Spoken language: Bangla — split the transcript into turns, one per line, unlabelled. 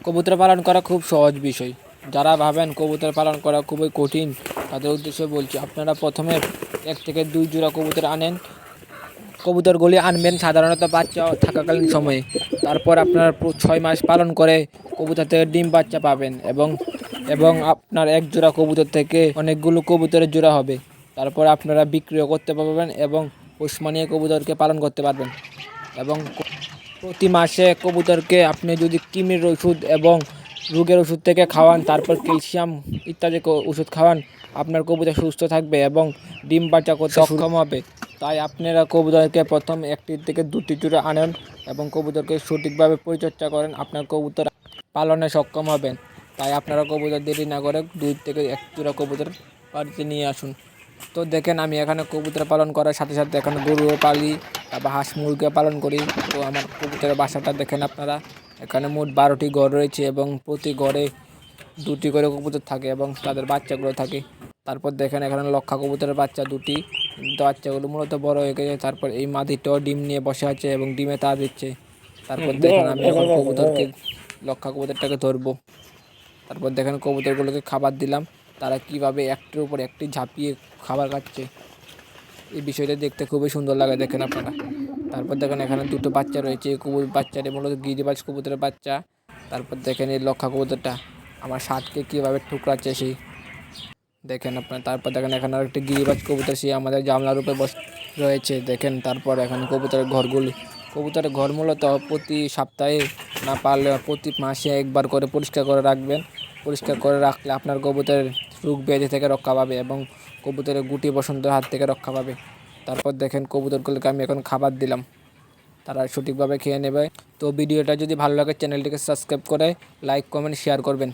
কবুতর পালন করা খুব সহজ বিষয়। যারা ভাবেন কবুতর পালন করা খুবই কঠিন, তাদের উদ্দেশ্যে বলছি, আপনারা প্রথমে এক থেকে দুই জোড়া কবুতর আনেন। কবুতরগুলি আনবেন সাধারণত বাচ্চা থাকাকালীন সময়ে। তারপর আপনার ছয় মাস পালন করে কবুতর থেকে ডিম বাচ্চা পাবেন এবং এবং আপনার এক জোড়া কবুতর থেকে অনেকগুলো কবুতরের জোড়া হবে। তারপর আপনারা বিক্রিও করতে পারবেন এবং পোষ মানিয়ে কবুতরকে পালন করতে পারবেন। এবং প্রতি মাসে কবুতরকে আপনি যদি কৃমির ওষুধ এবং রোগের ওষুধ থেকে খাওয়ান তারপর ক্যালসিয়াম ইত্যাদি ওষুধ খাওয়ান আপনার কবুতর সুস্থ থাকবে এবং ডিম বাচ্চা করতে সক্ষম হবে। তাই আপনারা কবুতরকে প্রথম একটি থেকে দুটি জোড়া আনেন এবং কবুতরকে সঠিকভাবে পরিচর্যা করেন আপনার কবুতর পালনে সক্ষম হবেন। তাই আপনারা কবুতর দেরি না করে দুই থেকে এক জোড়া কবুতর বাড়িতে নিয়ে আসুন। তো দেখেন আমি এখানে কবুতর পালন করার সাথে সাথে এখানে গরুও পালি, তারপর হাঁস মুরগিও পালন করি। তো আমার কবুতরের বাসাটা দেখেন আপনারা, এখানে মোট বারোটি ঘর রয়েছে এবং প্রতি ঘরে দুটি করে কবুতর থাকে এবং তাদের বাচ্চাগুলো থাকে। তারপর দেখেন এখানে লক্ষা কবুতরের বাচ্চা দুটি, কিন্তু বাচ্চাগুলো মূলত বড় হয়ে গেছে। তারপর এই মাদিটাও ডিম নিয়ে বসে আছে এবং ডিমে তা দিচ্ছে। তারপর দেখেন আমি এখন কবুতরকে, লক্ষা কবুতরটাকে ধরবো। তারপর দেখেন কবুতরগুলোকে খাবার দিলাম। তারা কীভাবে একটির উপর একটি ঝাঁপিয়ে খাবার খাচ্ছে। এই বিষয়টা দেখতে খুবই সুন্দর লাগে, দেখেন আপনারা। তারপর দেখেন এখানে দুটো বাচ্চা রয়েছে কবুতর বাচ্চাটি মূলত গিরিবাজ কবুতরের বাচ্চা। তারপর দেখেন এই লক্ষা কবুতরটা, আমার শার্টকে কীভাবে ঠুকরাচ্ছে সেই দেখেন আপনার, তারপর দেখেন এখানে আরেকটি গিরিবাজ কবুতর, সে আমাদের জামলার উপরে বস, রয়েছে। দেখেন তারপর এখানে কবুতরের ঘরগুলি, কবুতরের ঘর মূলত প্রতি সপ্তাহে না পারলে প্রতি মাসে একবার করে পরিষ্কার করে রাখবেন। পরিষ্কার করে রাখলে আপনার কবুতরের রোগ ব্যাধি থেকে রক্ষা পাবে এবং কবুতরের গুটি বসন্তের হাত থেকে রক্ষা পাবে। তারপর দেখেন কবুতরগুলোকে আমি এখন খাবার দিলাম। তারা সঠিকভাবে খেয়ে নেবে। তো ভিডিওটা যদি ভালো লাগে, চ্যানেলটিকে সাবস্ক্রাইব করে লাইক, কমেন্ট, শেয়ার করবেন।